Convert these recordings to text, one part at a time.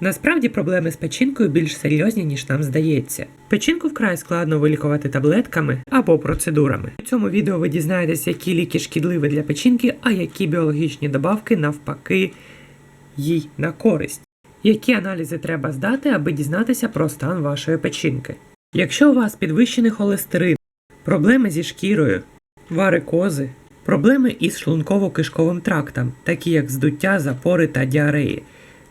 Насправді проблеми з печінкою більш серйозні, ніж нам здається. Печінку вкрай складно вилікувати таблетками або процедурами. У цьому відео ви дізнаєтесь, які ліки шкідливі для печінки, а які біологічні добавки навпаки їй на користь. Які аналізи треба здати, аби дізнатися про стан вашої печінки? Якщо у вас підвищений холестерин, проблеми зі шкірою, варикози, проблеми із шлунково-кишковим трактом, такі як здуття, запори та діареї,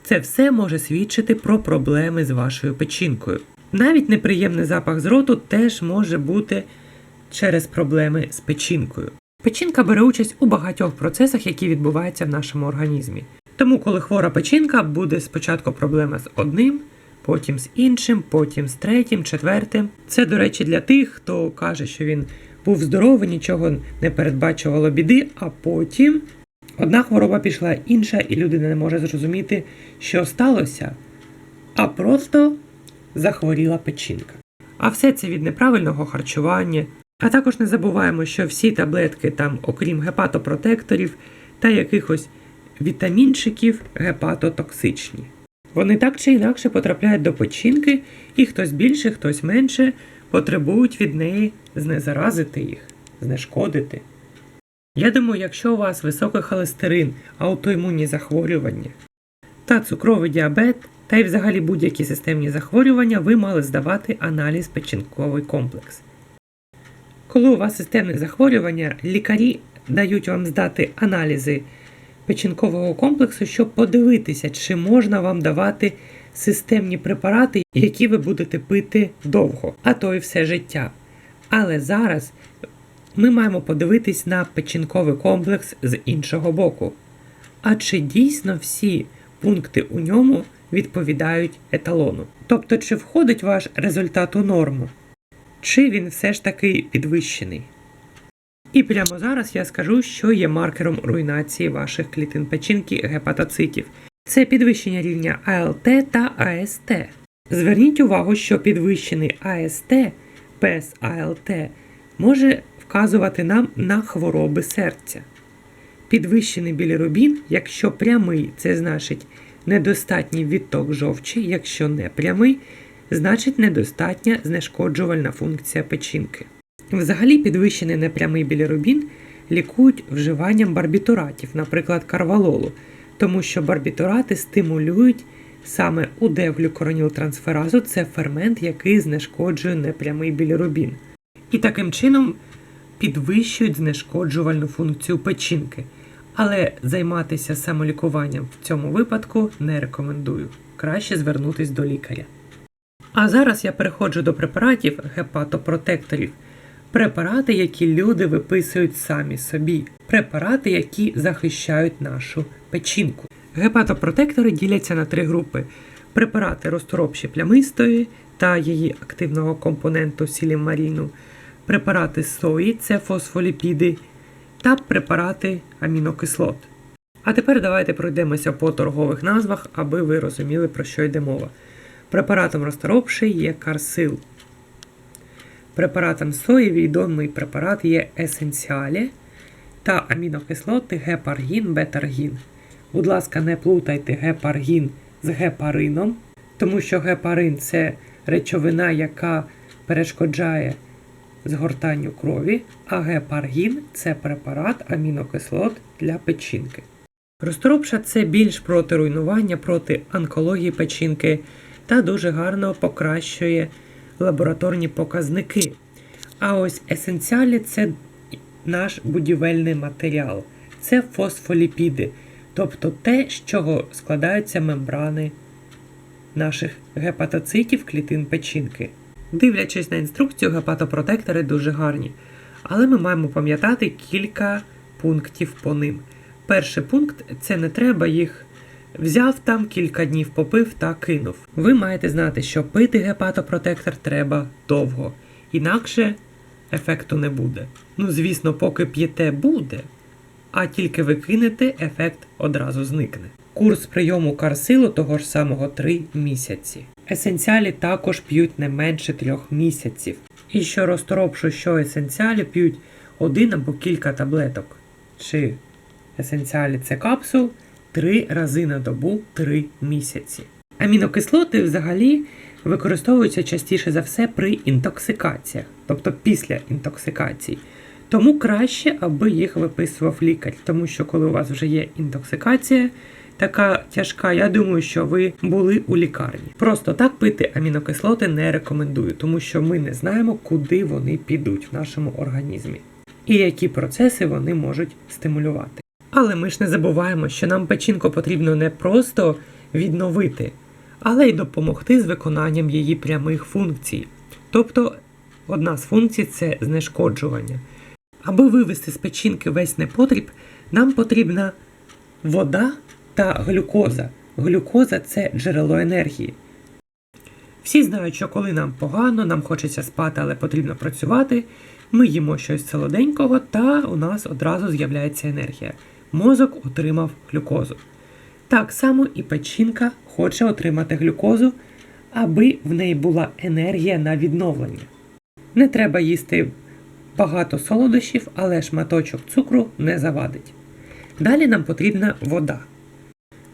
це все може свідчити про проблеми з вашою печінкою. Навіть неприємний запах з роту теж може бути через проблеми з печінкою. Печінка бере участь у багатьох процесах, які відбуваються в нашому організмі. Тому, коли хвора печінка, буде спочатку проблема з одним, потім з іншим, потім з третім, четвертим. Це, до речі, для тих, хто каже, що він був здоровий, нічого не передбачувало біди, а потім одна хвороба пішла інша, і людина не може зрозуміти, що сталося, а просто захворіла печінка. А все це від неправильного харчування. А також не забуваємо, що всі таблетки, там, окрім гепатопротекторів та якихось вітамінчиків, гепатотоксичні. Вони так чи інакше потрапляють до печінки, і хтось більше, хтось менше потребують від неї знезаразити їх, знешкодити. Я думаю, якщо у вас високий холестерин, аутоімунні захворювання та цукровий діабет, та й взагалі будь-які системні захворювання, ви мали здавати аналіз печінковий комплекс. Коли у вас системне захворювання, лікарі дають вам здати аналізи печінкового комплексу, щоб подивитися, чи можна вам давати системні препарати, які ви будете пити довго, а то й все життя. Але зараз ми маємо подивитись на печінковий комплекс з іншого боку. А чи дійсно всі пункти у ньому відповідають еталону? Тобто, чи входить ваш результат у норму, чи він все ж таки підвищений? І прямо зараз я скажу, що є маркером руйнації ваших клітин печінки гепатоцитів. Це підвищення рівня АЛТ та АСТ. Зверніть увагу, що підвищений АСТ без АЛТ може вказувати нам на хвороби серця. Підвищений білірубін, якщо прямий, це значить недостатній відток жовчі, якщо не прямий, значить недостатня знешкоджувальна функція печінки. Взагалі підвищений непрямий білірубін лікують вживанням барбітуратів, наприклад, карвалолу, тому що барбітурати стимулюють саме удевглюкоронілтрансферазу, це фермент, який знешкоджує непрямий білірубін. І таким чином підвищують знешкоджувальну функцію печінки. Але займатися самолікуванням в цьому випадку не рекомендую. Краще звернутися до лікаря. А зараз я переходжу до препаратів гепатопротекторів. Препарати, які люди виписують самі собі, препарати, які захищають нашу печінку. Гепатопротектори діляться на три групи: препарати розторопші плямистої та її активного компоненту сілімаріну, препарати сої, це фосфоліпіди, та препарати амінокислот. А тепер давайте пройдемося по торгових назвах, аби ви розуміли, про що йде мова. Препаратом розторопший є карсил. Препаратом сої відомий препарат є есенціалі та амінокислоти гепаргін, бетаргін. Будь ласка, не плутайте гепаргін з гепарином, тому що гепарин це речовина, яка перешкоджає згортанню крові, а гепаргін це препарат амінокислот для печінки. Розторопша це більш проти руйнування, проти онкології печінки та дуже гарно покращує лабораторні показники. А ось есенціалі це наш будівельний матеріал, це фосфоліпіди, тобто те, з чого складаються мембрани наших гепатоцитів клітин печінки. Дивлячись на інструкцію, гепатопротектори дуже гарні, але ми маємо пам'ятати кілька пунктів по ним. Перший пункт це не треба їх взяв там кілька днів попив та кинув. Ви маєте знати, що пити гепатопротектор треба довго, інакше ефекту не буде. Ну, звісно, поки п'єте буде, а тільки ви кинете, ефект одразу зникне. Курс прийому карсилу того ж самого 3 місяці. Есенціалі також п'ють не менше 3 місяців. І що розторопшу, що есенціалі п'ють один або кілька таблеток. Чи есенціалі це капсул 3 рази на добу 3 місяці. Амінокислоти взагалі використовуються частіше за все при інтоксикаціях, тобто після інтоксикації. Тому краще, аби їх виписував лікар, тому що коли у вас вже є інтоксикація, така тяжка, я думаю, що ви були у лікарні. Просто так пити амінокислоти не рекомендую, тому що ми не знаємо, куди вони підуть в нашому організмі і які процеси вони можуть стимулювати. Але ми ж не забуваємо, що нам печінку потрібно не просто відновити, але й допомогти з виконанням її прямих функцій. Тобто, одна з функцій це знешкоджування. Аби вивести з печінки весь непотріб, нам потрібна вода та глюкоза. Глюкоза це джерело енергії. Всі знають, що коли нам погано, нам хочеться спати, але потрібно працювати. Ми їмо щось солоденького, та у нас одразу з'являється енергія. Мозок отримав глюкозу. Так само і печінка хоче отримати глюкозу, аби в неї була енергія на відновлення. Не треба їсти багато солодощів, але шматочок цукру не завадить. Далі нам потрібна вода.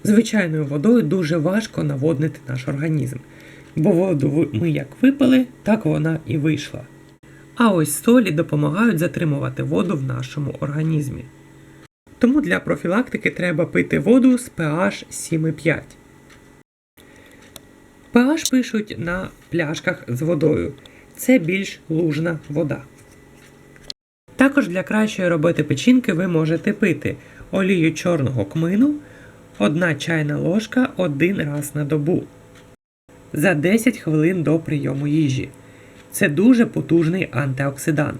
Звичайною водою дуже важко наводнити наш організм, бо воду ми як випили, так вона і вийшла. А ось солі допомагають затримувати воду в нашому організмі. Тому для профілактики треба пити воду з pH 7,5. pH пишуть на пляшках з водою. Це більш лужна вода. Також для кращої роботи печінки ви можете пити олію чорного кмину, 1 чайна ложка один раз на добу за 10 хвилин до прийому їжі. Це дуже потужний антиоксидант.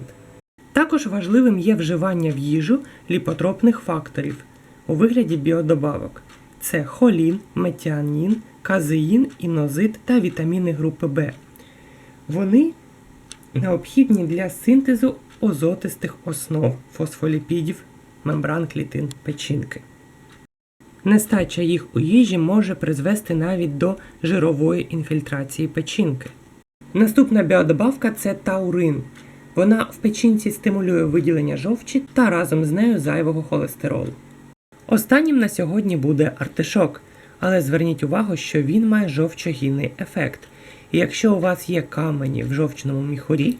Також важливим є вживання в їжу ліпотропних факторів у вигляді біодобавок. Це холін, метіанін, казеїн, інозит та вітаміни групи В. Вони необхідні для синтезу озотистих основ фосфоліпідів мембран клітин печінки. Нестача їх у їжі може призвести навіть до жирової інфільтрації печінки. Наступна біодобавка це таурин. Вона в печінці стимулює виділення жовчі та разом з нею зайвого холестеролу. Останнім на сьогодні буде артишок, але зверніть увагу, що він має жовчогінний ефект. І якщо у вас є камені в жовчному міхурі,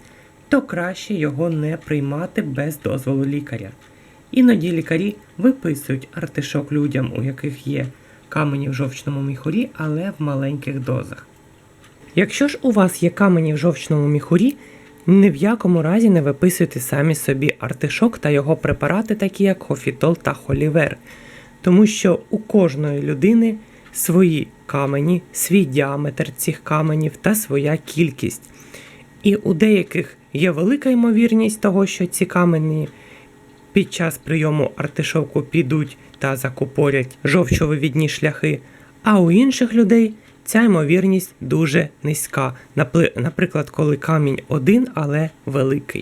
то краще його не приймати без дозволу лікаря. Іноді лікарі виписують артишок людям, у яких є камені в жовчному міхурі, але в маленьких дозах. Якщо ж у вас є камені в жовчному міхурі, ні в якому разі не виписуйте самі собі артишок та його препарати, такі як хофітол та холівер, тому що у кожної людини свої камені, свій діаметр цих каменів та своя кількість. І у деяких є велика ймовірність того, що ці камені під час прийому артишоку підуть та закупорять жовчовивідні шляхи, а у інших людей ця ймовірність дуже низька. Наприклад, коли камінь один, але великий.